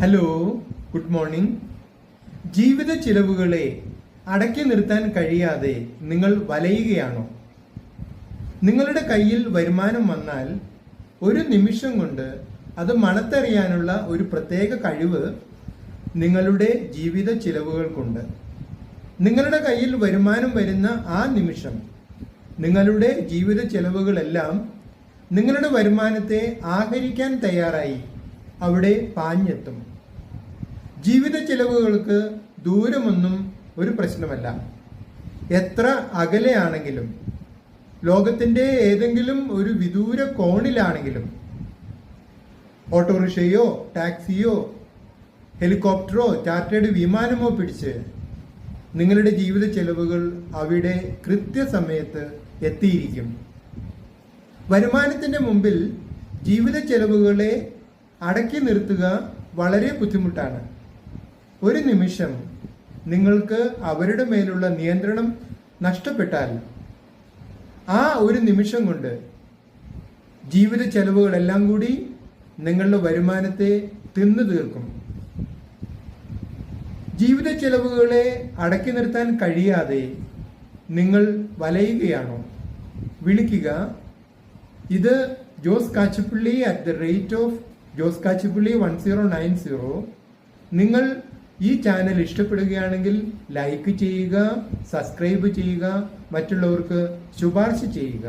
Hello good morning ജീവിത ചിലവുകളെ അടക്കി നിർത്താൻ കഴിയാതെ നിങ്ങൾ വലയുകയാണോ? നിങ്ങളുടെ കയ്യിൽ വരുമാനം വന്നാൽ ഒരു നിമിഷം കൊണ്ട് അത് മണത്തറിയാനുള്ള ഒരു പ്രത്യേക കഴിവ് നിങ്ങളുടെ ജീവിത ചിലവുകൾക്കുണ്ട്. നിങ്ങളുടെ കയ്യിൽ വരുമാനം വരുന്ന ആ നിമിഷം നിങ്ങളുടെ ജീവിത ചിലവുകളെല്ലാം നിങ്ങളുടെ വരുമാനത്തെ ആഹരിക്കാൻ തയ്യാറായി. അവിടെ പാഞ്ഞെത്തും. ജീവിത ചിലവുകൾക്ക് ദൂരമൊന്നും ഒരു പ്രശ്നമല്ല. എത്ര അകലെയാണെങ്കിലും ലോകത്തിന്റെ ഏതെങ്കിലും ഒരു വിദൂര കോണിലാണെങ്കിലും ഓട്ടോറിക്ഷയോ ടാക്സിയോ ഹെലികോപ്റ്ററോ ചാർട്ടേഡ് വിമാനമോ പിടിച്ച് നിങ്ങളുടെ ജീവിത ചെലവുകൾ അവിടെ കൃത്യസമയത്ത് എത്തിയിരിക്കും. വരുമാനത്തിന്റെ മുമ്പിൽ ജീവിത ചെലവുകളെ അടക്കി നിർത്തുക വളരെ ബുദ്ധിമുട്ടാണ്. ഒരു നിമിഷം നിങ്ങൾക്ക് അവരുടെ മേലുള്ള നിയന്ത്രണം നഷ്ടപ്പെട്ടാൽ ആ ഒരു നിമിഷം കൊണ്ട് ജീവിത ചെലവുകളെല്ലാം കൂടി നിങ്ങളുടെ വരുമാനത്തെ തിന്നു തീർക്കും. ജീവിത ചെലവുകളെ അടക്കി നിർത്താൻ കഴിയാതെ നിങ്ങൾ വലയുകയാണോ? വിളിക്കുക. ഇത് Jose Kachappally at the rate of Jose Kachappally one zero nine zero നിങ്ങൾ ഈ ചാനൽ ഇഷ്ടപ്പെടുകയാണെങ്കിൽ ലൈക്ക് ചെയ്യുക സബ്സ്ക്രൈബ് ചെയ്യുക മറ്റുള്ളവർക്ക് ശുപാർശ ചെയ്യുക.